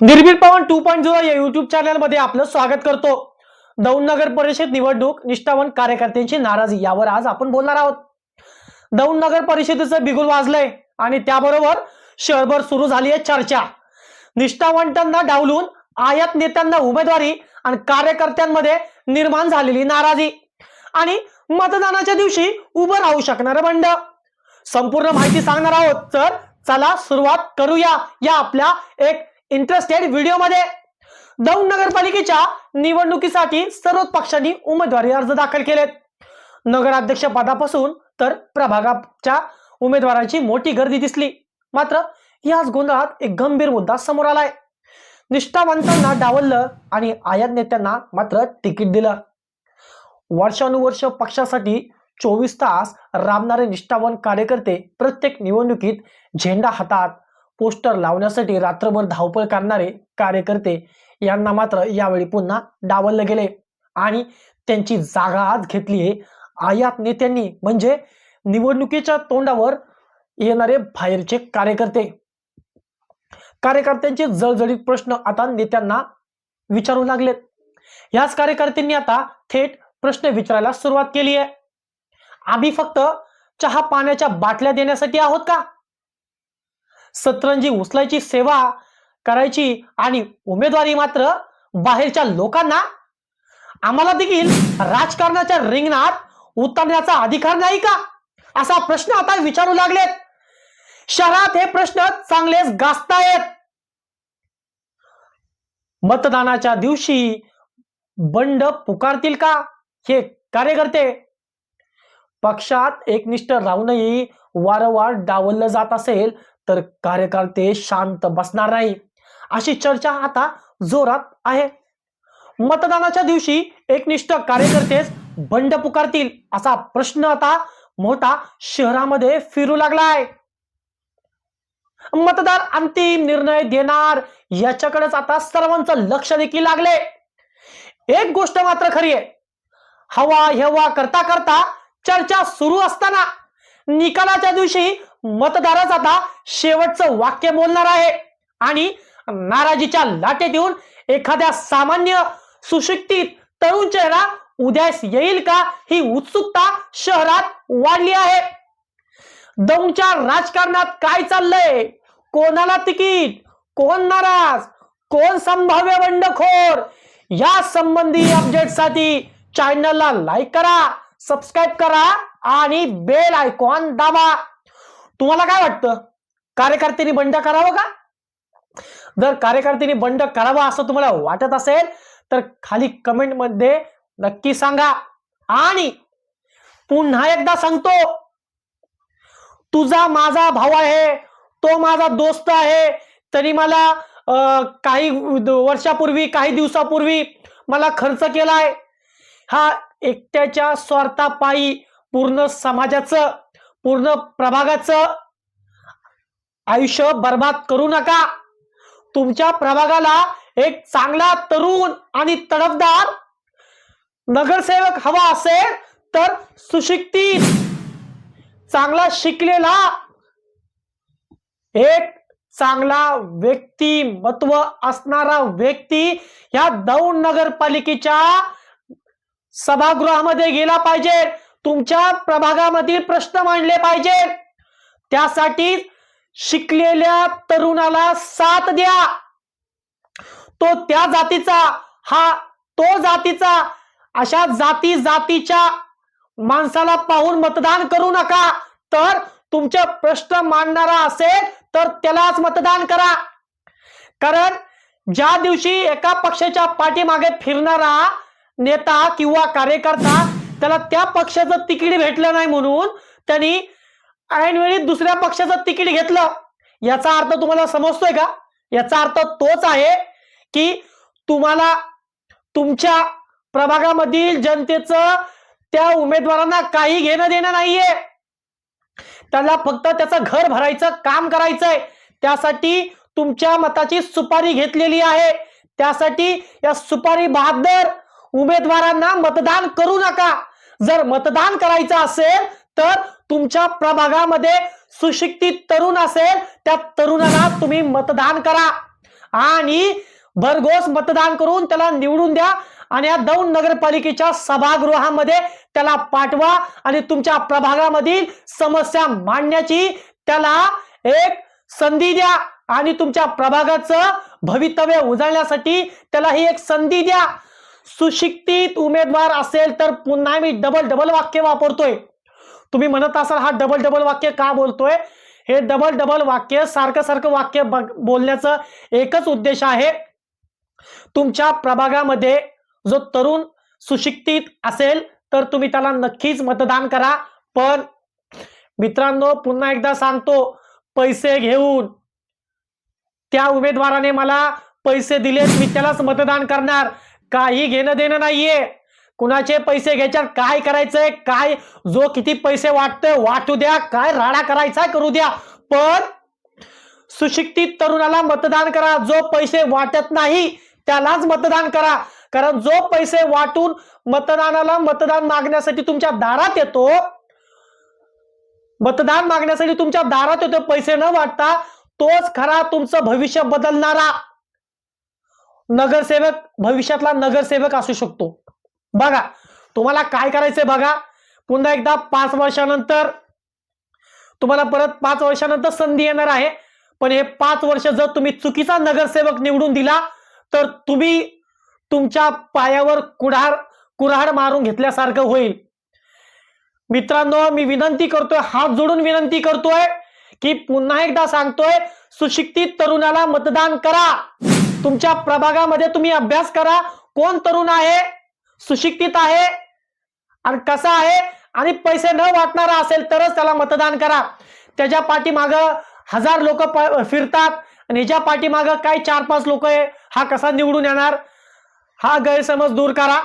निर्भीड Pavan two point zero या YouTube चॅनलमध्ये आपलं स्वागत करतो. दौंड नगर परिषद निवडणूक निष्ठावंत कार्यकर्त्यांची नाराजी यावर आज आपण बोलणार आहोत. दौंड नगर परिषदेचं बिगुल वाजलंय आणि त्याबरोबर शहरभर सुरू झाली आहे चर्चा. निष्ठावंतांना डावलून आयात नेत्यांना उमेदवारी आणि कार्यकर्त्यांमध्ये निर्माण झालेली नाराजी. आणि मतदानाच्या दिवशी उभं राहू शकणारं बंड. संपूर्ण माहिती सांगणार आहोत तर चला सुरुवात करूया या आपल्या एक इंटरेस्टेड व्हिडिओमध्ये. दौंड नगरपालिकेच्या निवडणुकीसाठी सर्वच पक्षांनी उमेदवारी अर्ज दाखल केलेत. नगराध्यक्ष पदापासून तर प्रभागाच्या उमेदवारांची मोठी गर्दी दिसली. मात्र याच गोंधळात एक गंभीर मुद्दा समोर आलाय. निष्ठावंतांना डावललं आणि आयात नेत्यांना मात्र तिकीट दिलं. वर्षानुवर्ष पक्षासाठी चोवीस तास राबणारे निष्ठावान कार्यकर्ते प्रत्येक निवडणुकीत झेंडा हातात पोस्टर लावण्यासाठी रात्रभर धावपळ करणारे कार्यकर्ते यांना मात्र यावेळी पुन्हा डावललं गेले. आणि त्यांची जागा आज घेतली आहे. आयात नेत्यांनी म्हणजे निवडणुकीच्या तोंडावर येणारे बाहेरचे कार्यकर्ते. कार्यकर्त्यांचे जळजळीत प्रश्न आता नेत्यांना विचारू लागलेत. याच कार्यकर्त्यांनी आता थेट प्रश्न विचारायला सुरुवात केली आहे. आम्ही फक्त चहा पाण्याच्या बाटल्या देण्यासाठी आहोत का? सतरंजी उचलायची सेवा करायची आणि उमेदवारी मात्र बाहेरच्या लोकांना? आम्हाला देखील राजकारणाच्या रिंगणात उतरण्याचा अधिकार नाही का? असा प्रश्न आता विचारू लागलेत. शहरात हे प्रश्न चांगलेच गाजतायत. मतदानाच्या दिवशी बंड पुकारतील का हे कार्यकर्ते? पक्षात एकनिष्ठ राहूनही वारंवार डावललं जात असेल तर कार्यकर्ते शांत बसणार नाही. अशी चर्चा आता जोरात आहे. मतदानाच्या दिवशी एकनिष्ठ कार्यकर्तेच बंड पुकारतील असा प्रश्न आता मोठा शहरामध्ये फिरू लागलाय. मतदार अंतिम निर्णय देणार याच्याकडेच आता सर्वांचं लक्ष देखील लागले एक गोष्ट मात्र खरी आहे. हवा हेवा करता करता चर्चा सुरू असताना निकालाच्या दिवशी मतदारच आता शेवटचं वाक्य बोलणार आहे. आणि नाराजीच्या लाटेत येऊन एखाद्या सामान्य सुशिक्षित तरुण चेहरा उद्यास येईल का ही उत्सुकता शहरात वाढली आहे. दौंडच्या राजकारणात काय चाललंय? कोणाला तिकीट? कोण नाराज? कोण संभाव्य बंडखोर? या संबंधी अपडेटसाठी चॅनलला लाईक करा सबस्क्राईब करा आणि बेल आयकॉन दाबा. तुम्हाला काय वाटतं? कार्यकर्त्यांनी बंड करावं का? जर कार्यकर्त्यांनी बंड करावा असं तुम्हाला वाटत असेल तर खाली कमेंटमध्ये नक्की सांगा. आणि पुन्हा एकदा सांगतो तुझा माझा भाऊ आहे तो माझा दोस्त आहे तरी मला काही वर्षापूर्वी काही दिवसापूर्वी मला खर्च केलाय. हा एकट्याच्या स्वार्थापायी पूर्ण समाजाचं पूर्ण प्रभागाचं आयुष्य बर्बाद करू नका. तुमच्या प्रभागाला एक चांगला तरुण आणि तडफदार नगरसेवक हवा असेल तर सुशिक्षित चांगला शिकलेला एक चांगला व्यक्तिमत्व असणारा व्यक्ती या दौंड नगरपालिकेच्या सभागृहामध्ये गेला पाहिजे. तुमच्या प्रभागामधील प्रश्न मांडले पाहिजे. त्यासाठी शिकलेल्या तरुणाला साथ द्या. तो त्या जातीचा हा तो जातीचा अशा जाती जातीच्या माणसाला पाहून मतदान करू नका. तर तुमचे प्रश्न मांडणारा असेल तर त्यालाच मतदान करा. कारण ज्या दिवशी एका पक्षाच्या पाठीमागे फिरणारा नेता किंवा कार्यकर्ता त्याला त्या पक्षाचं तिकीट भेटलं नाही म्हणून त्यांनी ऐनवेळी दुसऱ्या पक्षाचं तिकीट घेतलं. याचा अर्थ तुम्हाला समजतोय का? याचा अर्थ तोच आहे की तुम्हाला तुमच्या प्रभागामधील जनतेचं त्या उमेदवारांना काही घेणं देणं नाहीये. त्याला फक्त त्याचं घर भरायचं काम करायचंय. त्यासाठी तुमच्या मताची सुपारी घेतलेली आहे. त्यासाठी या सुपारी बहादर उमेदवारांना मतदान करू नका. जर मतदान करायचं असेल तर तुमच्या प्रभागामध्ये सुशिक्षित तरुण असेल त्या तरुणाला तुम्ही मतदान करा. आणि भरघोस मतदान करून त्याला निवडून द्या आणि या दौंड नगरपालिकेच्या सभागृहामध्ये त्याला पाठवा आणि तुमच्या प्रभागामधील समस्या मांडण्याची त्याला एक संधी द्या आणि तुमच्या प्रभागाचं भवितव्य उजळण्यासाठी त्याला ही एक संधी द्या. सुशिक्षित उमेदवार असेल तर पुन्हा मी डबल डबल वाक्य वापरतोय. तुम्ही म्हणत असाल हा डबल डबल वाक्य का बोलतोय? हे डबल डबल वाक्य सारखं सारखं वाक्य बोलण्याचं एकच उद्देश आहे. तुमच्या प्रभागामध्ये जो तरुण सुशिक्षित असेल तर तुम्ही त्याला नक्कीच मतदान करा. पण मित्रांनो पुन्हा एकदा सांगतो पैसे घेऊन. त्या उमेदवाराने मला पैसे दिलेत मी त्यालाच मतदान करणार. काही घेणं देणं नाहीये. कुणाचे पैसे घ्यायच्यात काय करायचंय काय जो किती पैसे वाटतोय वाटू द्या काय राडा करायचा करू द्या. पण सुशिक्षित तरुणाला मतदान करा. जो पैसे वाटत नाही त्यालाच मतदान करा. कारण जो पैसे वाटून मतदानाला मतदान मागण्यासाठी तुमच्या दारात येतो मतदान मागण्यासाठी तुमच्या दारात येतो पैसे न वाटता तोच खरा तुमचं भविष्य बदलणारा. नगरसेवक भविष्यातला नगरसेवक असू शकतो. बघा तुम्हाला काय करायचंय बघा. पुन्हा एकदा पाच वर्षानंतर तुम्हाला परत पाच वर्षानंतर संधी येणार आहे. पण हे पाच वर्ष जर तुम्ही चुकीचा नगरसेवक निवडून दिला तर तुम्ही तुमच्या पायावर कुडार कुऱ्हाड मारून घेतल्यासारखं होईल. मित्रांनो मी विनंती करतोय हात जोडून विनंती करतोय की पुन्हा एकदा सांगतोय सुशिक्षित तरुणाला मतदान करा. तुमच्या प्रभागामध्ये तुम्ही अभ्यास करा. कोण तरुण आहे? सुशिक्षित आहे? आणि कसा आहे? आणि पैसे न वाटणारा असेल तरच त्याला मतदान करा. त्याच्या पाठीमाग हजार लोक फिरतात. आणि ह्याच्या पाठीमाग काय चार पाच लोक आहे हा कसा निवडून येणार? हा गैरसमज दूर करा.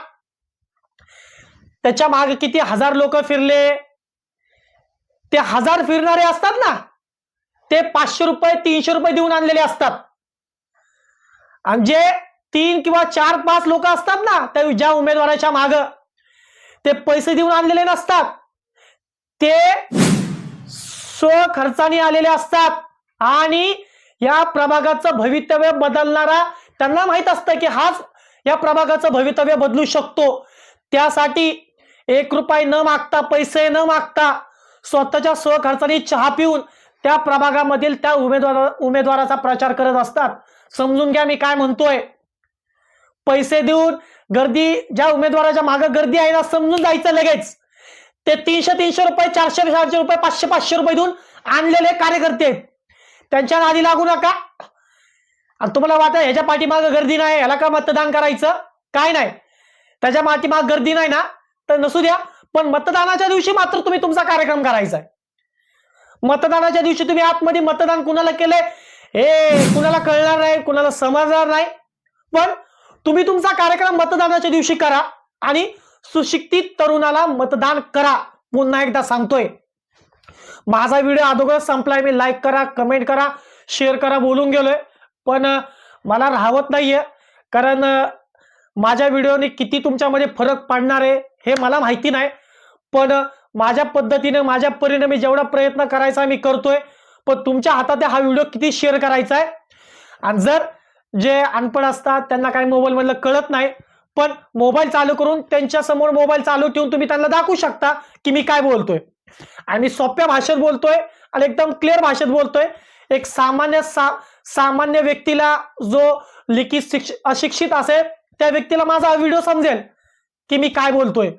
त्याच्यामागे किती हजार लोक फिरले? ते हजार फिरणारे असतात ना? ते पाचशे रुपये तीनशे रुपये देऊन आणलेले असतात. जे तीन किंवा चार पाच लोक असतात ना त्या ज्या उमेदवाराच्या माग ते पैसे देऊन आणलेले नसतात. ते स्वखर्चाने आलेले असतात. आणि या प्रभागाचं भवितव्य बदलणारा त्यांना माहीत असतं की हाच या प्रभागाचं भवितव्य बदलू शकतो. त्यासाठी एक रुपये न मागता पैसे न मागता स्वतःच्या स्वखर्चाने चहा पिऊन त्या प्रभागामधील त्या उमेदवार उमेदवाराचा प्रचार करत असतात. समजून घ्या मी काय म्हणतोय. पैसे देऊन गर्दी ज्या उमेदवाराच्या मागे गर्दी आहे ना समजून जायचं लगेच. ते तीनशे तीनशे रुपये चारशे चारशे रुपये पाचशे पाचशे रुपये देऊन आणलेले कार्यकर्ते. आहेत त्यांच्या नादी लागू नका. आणि तुम्हाला वाटत ह्याच्या पाठीमागं गर्दी नाही ह्याला का मतदान करायचं? काय नाही. त्याच्या पाठीमाग गर्दी नाही ना तर नसू द्या. पण मतदानाच्या दिवशी मात्र तुम्ही तुमचा कार्यक्रम करायचा आहे. मतदानाच्या दिवशी तुम्ही आतमध्ये मतदान कुणाला केलंय? हे कुणाला कळणार नाही कुणाला समजणार नाही. पण तुम्ही तुमचा कार्यक्रम मतदानाच्या दिवशी करा आणि सुशिक्षित तरुणाला मतदान करा पुन्हा एकदा सांगतोय. माझा व्हिडिओ अगोदर संपलाय मी लाईक करा कमेंट करा शेअर करा बोलून गेलोय. पण मला राहवत नाहीये कारण माझ्या व्हिडिओने किती तुमच्यामध्ये फरक पडणार आहे हे मला माहिती नाही. पण माझ्या पद्धतीने माझ्या परीने मी जेवढा प्रयत्न करायचा मी करतोय पण तुमच्या हातात हा व्हिडिओ किती शेअर करायचा आहे आणि जर जे अनपण असतात त्यांना काही मोबाईल मधलं कळत नाही पण मोबाईल चालू करून त्यांच्यासमोर मोबाईल चालू ठेवून तुम्ही त्यांना दाखवू शकता की मी काय बोलतोय. आणि मी सोप्या भाषेत बोलतोय आणि एकदम क्लिअर भाषेत बोलतोय. एक सामान्य सा सामान्य व्यक्तीला जो लिखित शिक्ष अशिक्षित असेल त्या व्यक्तीला माझा हा व्हिडिओ समजेल की मी काय बोलतोय.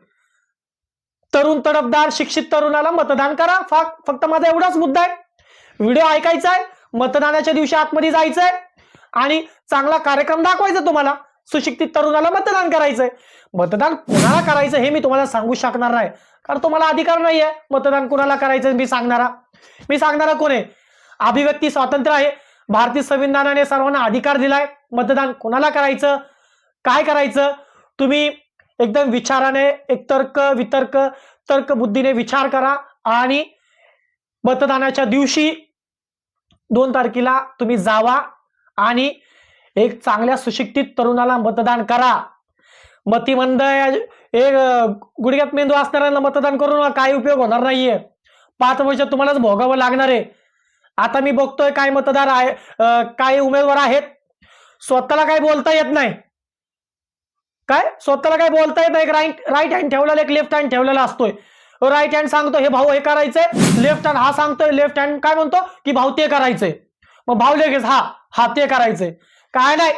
तरुण तडफदार शिक्षित तरुणाला मतदान करा. फक्त माझा एवढाच मुद्दा आहे. व्हिडिओ ऐकायचा आहे मतदानाच्या दिवशी आतमध्ये जायचंय आणि चांगला कार्यक्रम दाखवायचा तुम्हाला. सुशिक्षित तरुणाला मतदान करायचंय. मतदान कुणाला करायचं हे मी तुम्हाला सांगू शकणार नाही. कारण तुम्हाला अधिकार नाहीये मतदान कुणाला करायचं मी सांगणारा. मी सांगणारा कोण आहे? अभिव्यक्ती स्वातंत्र्य आहे. भारतीय संविधानाने सर्वांना अधिकार दिलाय. मतदान कुणाला करायचं? काय करायचं? तुम्ही एकदम विचाराने एक तर्क वितर्क तर्क बुद्धीने विचार करा आणि मतदानाच्या दिवशी दोन तारखेला तुम्ही जावा आणि एक चांगल्या सुशिक्षित तरुणाला मतदान करा. मतिमंद एक गुडघ्यात मेंदू असणाऱ्यांना मतदान करून काही उपयोग होणार नाहीये. पाच वर्ष तुम्हालाच भोगावं लागणार आहे. आता मी बघतोय काय मतदार आहे काय काही उमेदवार आहेत. स्वतःला काय बोलता येत नाही. काय? स्वतःला काय बोलता येत नाही. राईट राईट हँड ठेवलेला एक लेफ्ट हँड ठेवलेला असतोय. राईट हँड सांगतो हे भाऊ हे करायचंय. लेफ्ट हँड हा सांगतोय लेफ्ट हँड काय म्हणतो? की भाऊ ते करायचंय. मग भाऊ लगेच हा हा ते करायचंय. काय नाही.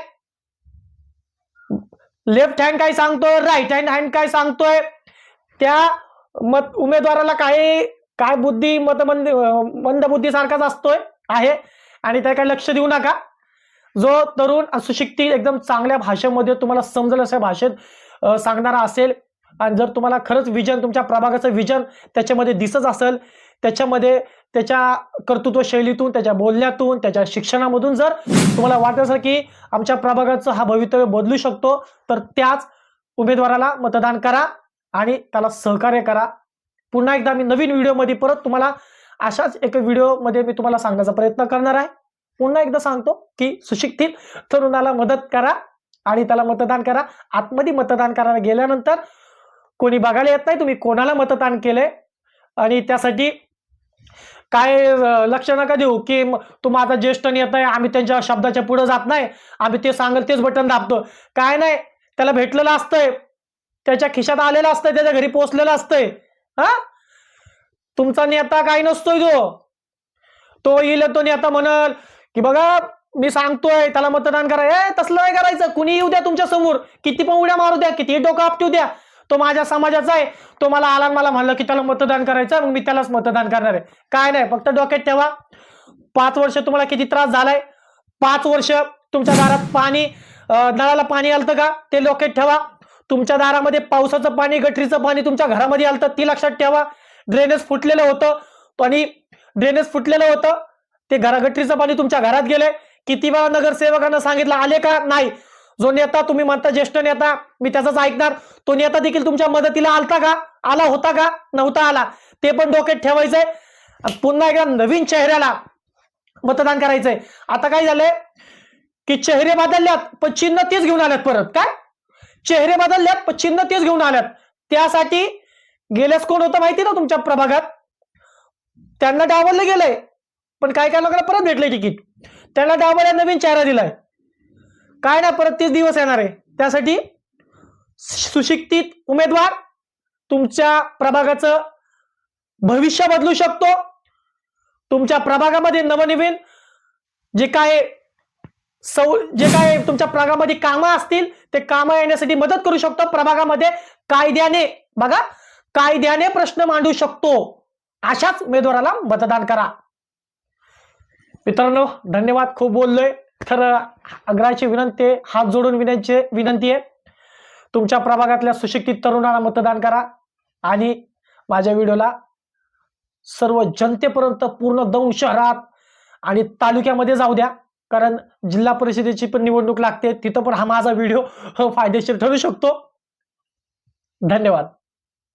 लेफ्ट हँड काय सांगतोय? राईट हँड हँड काय सांगतोय? त्या मत उमेदवाराला काही काय बुद्धी मतमंद मंदबुद्धी सारखाच असतोय आहे. आणि त्या काय लक्ष देऊ नका. जो तरुण सुशिक्ती एकदम चांगल्या भाषेमध्ये तुम्हाला समजेल अशा भाषेत सांगणारा असेल आणि जर तुम्हाला खरंच विजन तुमच्या प्रभागाचं विजन त्याच्यामध्ये दिसत असेल त्याच्यामध्ये त्याच्या कर्तृत्व शैलीतून त्याच्या बोलण्यातून त्याच्या शिक्षणामधून जर तुम्हाला वाटत असेल की आमच्या प्रभागाचं हा भवितव्य बदलू शकतो तर त्याच उमेदवाराला मतदान करा आणि त्याला सहकार्य करा. पुन्हा एकदा मी नवीन व्हिडिओमध्ये परत तुम्हाला अशाच एका व्हिडिओमध्ये मी तुम्हाला सांगण्याचा प्रयत्न करणार आहे. पुन्हा एकदा सांगतो की सुशिक्षित तरुणाला मदत करा आणि त्याला मतदान करा. आतमध्ये मतदान करायला गेल्यानंतर कोणी बघायला येत नाही तुम्ही कोणाला मतदान केलंय? आणि त्यासाठी काय लक्ष नका देऊ की म- आता ज्येष्ठ नेता आहे आम्ही त्यांच्या शब्दाच्या पुढे जात नाही आम्ही ते सांगेल तेच बटन दाबतो. काय नाही त्याला भेटलेलं असतंय त्याच्या खिशात आलेलं असतंय त्याच्या घरी पोचलेलं असतंय. हा? तुमचा नेता काय नसतोय तो. तो येईल तो नेता म्हणल की बघा मी सांगतोय त्याला मतदान करा. ए तसलं नाही करायचं. कुणी येऊ द्या तुमच्यासमोर. किती पण उड्या मारू द्या किती डोकं आपटू द्या. तो माझ्या समाजाचा आहे. तो मला आला आणि मला म्हणलं की त्याला मतदान करायचं मग मी त्यालाच मतदान करणार आहे. काय नाही फक्त डोक्यात ठेवा. पाच वर्ष तुम्हाला किती त्रास झालाय? पाच वर्ष तुमच्या दारात पाणी नळाला पाणी आलतं का? ते डोक्यात ठेवा. तुमच्या दारामध्ये पावसाचं पाणी गटरीचं पाणी तुमच्या घरामध्ये आलतं ती लक्षात ठेवा. ड्रेनेज फुटलेलं होतं. आणि ड्रेनेज फुटलेलं होतं. ते घरा गटरीचं पाणी तुमच्या घरात गेलंय. किती वेळा नगरसेवकांना सांगितलं आले का? नाही. जो नेता तुम्ही म्हणता ज्येष्ठ नेता मी त्याचाच ऐकणार. तो नेता देखील तुमच्या मदतीला आलता का? आला होता का? नव्हता आला. ते पण डोक्यात ठेवायचंय. पुन्हा एकदा नवीन चेहऱ्याला मतदान करायचंय. आता काय झालंय? की चेहरे बदलल्यात पण चिन्ह तेच घेऊन आल्यात परत. काय? चेहरे बदलल्यात पण चिन्ह तेच घेऊन आल्यात. त्यासाठी गेल्यास कोण होतं माहिती ना तुमच्या प्रभागात? त्यांना डावललं गेलंय. पण काय काय लोकांना परत भेटलंय तिकीट. त्यांना डावलल्या नवीन चेहरा दिलाय. काय ना परत तेच दिवस येणार आहे. त्यासाठी सुशिक्षित उमेदवार तुमच्या प्रभागाचं भविष्य बदलू शकतो. तुमच्या प्रभागामध्ये नवनवीन जे काय सौ जे काय तुमच्या प्रभागामध्ये कामं असतील ते कामं येण्यासाठी मदत करू शकतो. प्रभागामध्ये कायद्याने बघा कायद्याने प्रश्न मांडू शकतो. अशाच उमेदवाराला मतदान करा. मित्रांनो धन्यवाद. खूप बोललोय. तर आग्रहाची विनंती हात जोडून विनंती विनंती आहे. तुमच्या प्रभागातल्या सुशिक्षित तरुणाला मतदान करा. आणि माझ्या व्हिडिओला सर्व जनतेपर्यंत पूर्ण दौंड शहरात आणि तालुक्यामध्ये जाऊ द्या. कारण जिल्हा परिषदेची पण निवडणूक लागते. तिथं पण हा माझा व्हिडिओ फायदेशीर ठरू शकतो. धन्यवाद.